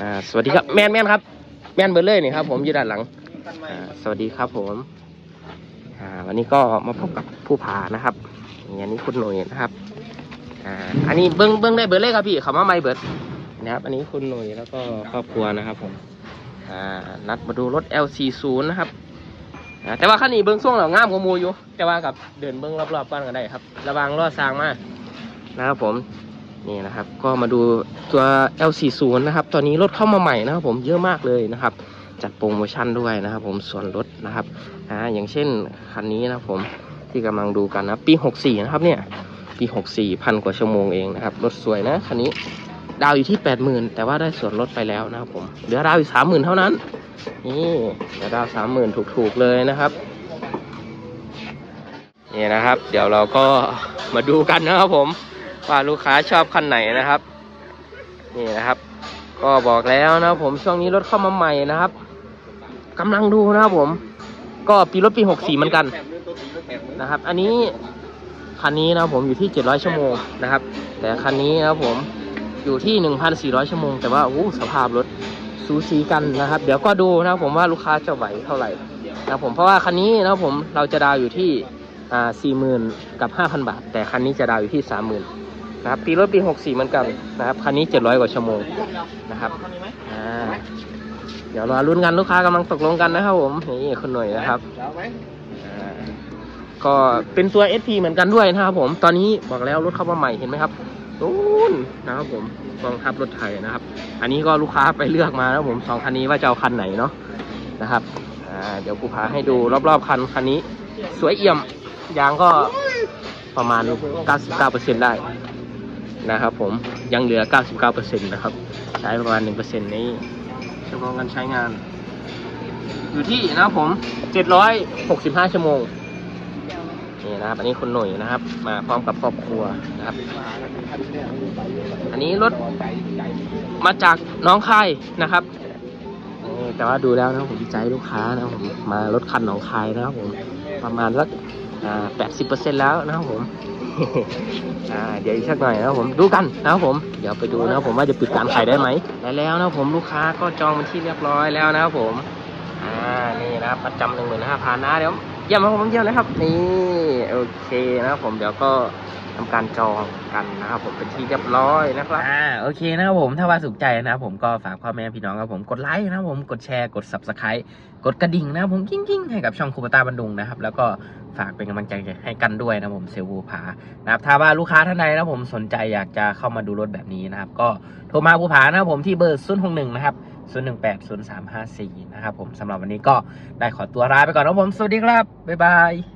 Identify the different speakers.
Speaker 1: อ่าสวัสดีครับแมนแมนครับ แมนเบอร์เลยนี่ครับผมอยู่ด้านหลัง
Speaker 2: คันใหม่
Speaker 1: อ่าสวัสดีครับผมอ่าวันนี้ก็มาพบกับผู้ผานะครับนี่อันนี้คุณหนุ่ยนะครับอ่าอันนี้เบิ้งเบิ้งได้เบอร์เลยครับพี่เขามาไม่เบิร์ดนะครับอันนี้คุณหนุ่ยแล้วก็ครอบครัวนะครับผมอ่านัดมาดูรถ LC0 นะครับอ่าแต่ว่าคันนี้เบิ้งช่วงเรางามกว่าหมูอยู่ แต่ว่ากับเดินเบิ้งรอบๆกันก็ได้ครับ ระวังรอดซางมากนะครับผม นี่นะครับ ก็มาดูตัว L40 นะครับ ตอนนี้รถเข้ามาใหม่นะครับ ผมเยอะมากเลยนะครับ จัดโปรโมชั่นด้วยนะครับ ผมส่วนลดนะครับอ่าอย่างเช่นคันนี้นะผมที่กำลังดูกันนะปี 64 นะครับเนี่ยปี64พันกว่าชั่วโมงเองนะครับรถสวยนะคันนี้ดาวอยู่ที่ 80,000 แต่ว่าได้ส่วนลดไปแล้วนะครับผมเหลือดาวอยู่30,000 เท่านั้น นี่เหลือดาว30,000 ถูกๆเลยนะครับนี่นะครับ เดี๋ยวเราก็มาดูกันนะครับผม ว่าลูกค้าชอบคันไหนนะครับ นี่นะครับ ก็บอกแล้วนะผมช่วงนี้รถเข้ามาใหม่นะครับกำลังดูนะครับผม ก็ปีรถปี64เหมือนกันนะครับ อันนี้คันนี้นะผมอยู่ที่700ชั่วโมงนะครับ แต่คันนี้นะผมอยู่ที่1,400ชั่วโมง แต่ว่าโอ้สภาพรถสูสีกันนะครับ เดี๋ยวก็ดูนะผมว่าลูกค้าจะไหวเท่าไหร่นะผมเพราะว่าคันนี้นะผมเราจะดาวอยู่ที่อ่า40,000กับ5,000บาท แต่คันนี้จะดาวอยู่ที่30,000น นะครับปีรถปี 64 เหมือนกันนะครับคันนี้ 700 กว่าชั่วโมงนะครับอ่าเดี๋ยวรอรุ่นกันลูกค้ากำลังตกลงกันนะครับผมนี่คุณหน่วยนะครับก็เป็นตัว SP เหมือนกันด้วยนะครับผมตอนนี้บอกแล้วรถเข้ามาใหม่เห็นไหมครับนู่นนะครับผมกองทัพรถไทยนะครับ อันนี้ก็ลูกค้าไปเลือกมานะครับผมสองคันนี้ว่าจะเอาคันไหนเนาะนะครับเดี๋ยวกูพาให้ดูรอบๆคันคันนี้ สวยเอี่ยมยางก็ประมาณ 99%ได้ นะครับผมยังเหลือ 99%นะครับ ใช้ประมาณ 1%นี้ชั่วโมงการใช้งาน อยู่ที่นะครับผม 765 ชั่วโมงนี่นะครับ อันนี้คุณหนุ่ยนะครับ มาพร้อมกับครอบครัวนะครับ อันนี้รถมาจากน้องคายนะครับแต่ว่าดูแล้วนะครับผมใจลูกค้านะผมมารถคันหนองคายนะครับผมประมาณสักอ่า80%แล้วนะครับผม อ่าเดี๋ยวอีกสักหน่อยนะครับผมดูกันนะครับผมเดี๋ยวไปดูนะครับผมว่าจะปิดการขายได้ไหมและแล้วนะครับผมลูกค้าก็จองเป็นที่เรียบร้อยแล้วนะครับผมอ่านี่นะครับประจำหนึ่งหมื่นห้าพันนะเดี๋ยวเยี่ยมนะครับผมเยี่ยมเลยครับนี่โอเคนะครับผมเดี๋ยวก็ ทำการจองกันนะครับผมเป็นที่เรียบร้อยนะครับ อ่าโอเคนะครับผมถ้าว่าสุขใจนะครับผมก็ฝากพ่อแม่พี่น้องครับผมกดไลค์นะครับผมกดแชร์กด subscribe กดกระดิ่งนะครับผมกิ้งๆให้กับช่องคูปตาบันดุงนะครับแล้วก็ฝากเป็นกำลังใจให้กันด้วยนะครับผมเซลวูผานะครับถ้าว่าลูกค้าท่านใดนะครับผมสนใจอยากจะเข้ามาดูรถแบบนี้นะครับ ก็โทรมาภูผานะครับผมที่เบอร์0 6 1นะครับ0 1 8 0 3 5 4นย์สามห้าสี่นะครับผมสำหรับวันนี้ก็ได้ขอตัวลาไปก่อนนะครับผมสวัสดีครับบ๊ายบาย